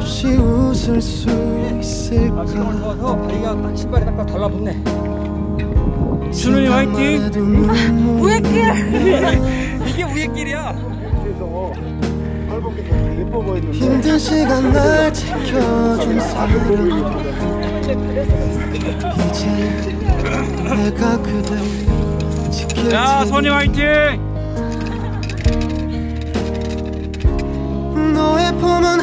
없이 웃을 수 있을까 좋아서 다리가 딱 달라붙네. 준우이 화이팅! 해도 눈물이 이게 우리 길이야. 그래서 할복이 더 예뻐 보이는데 힘든 시간 날 지켜준 사람 이제 내가 그댈 지킬 자, 선이 테니 화이팅! 너의 품은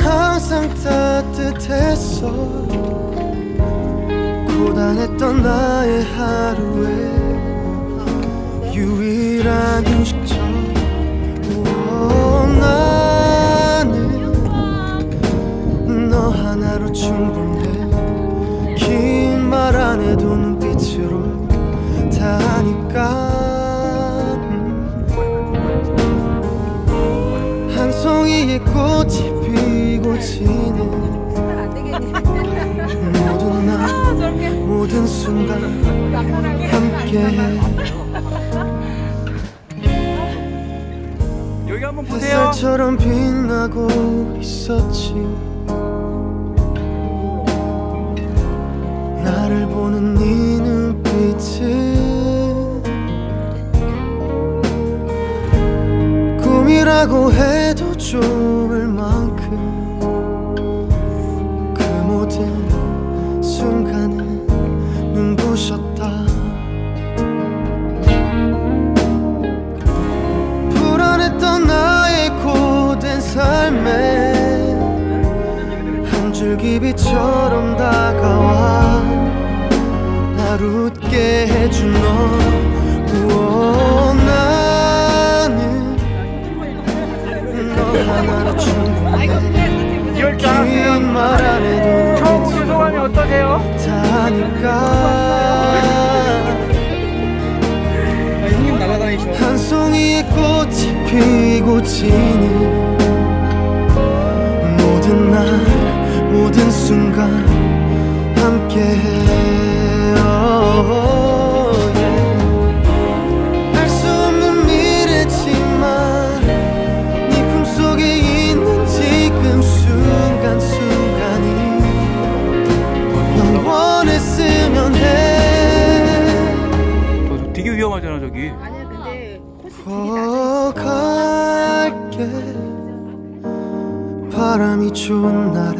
따뜻했어. 고단했던 나의 하루에 유일한 휴식처. 오, 나는 너 하나로 충분해 순간 함께해 여기 한번 보세요. 햇살처럼 빛나고 있었지 나를 보는 네 눈빛은 꿈이라고 해도 좋을 만큼 그 모든 순간은 줄기 빛처럼 다가와 날 웃게 해준 너 우와, 나는 너 하나로 충분해 긴말 안 해도 처음 오신 소감이 어떠세요? 다 아니까 형님 날아다니셔. 한 송이의 꽃이 피고 지는 모든 날 모든 순간 함께해 알수 없는 미래지만 네 품속에 있는 지금 순간순간이 영원했으면 해. 어, 되게 위험하잖아 저기. 아니야 근데 코스 갈게. 바람이 좋은 날에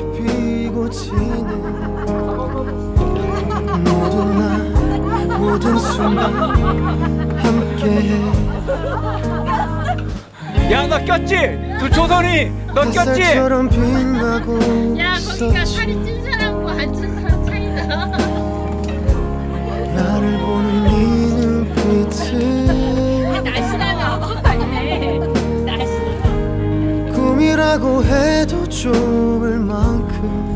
지는 모든 날 모든 순간 함께해 야, 너 꼈지? 그 조선이 너 꼈지? 야 거기가 살이 찐 사람과 안 찐 사람 차이다. 나를 보는 네 눈빛은 날씬하면 아무것도 아니네. 날씬하면 꿈이라고 해도 좋을 만큼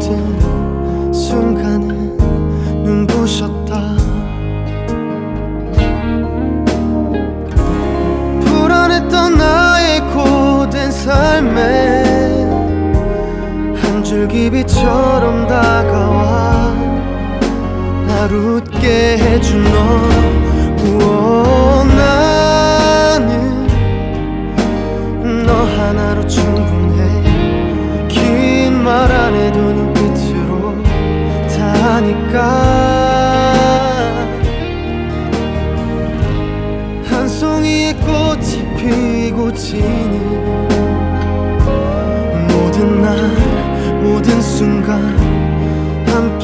모든 순간은 눈부셨다. 불안했던 나의 고된 삶에 한 줄기 빛처럼 다가와. 날 웃게 해준 너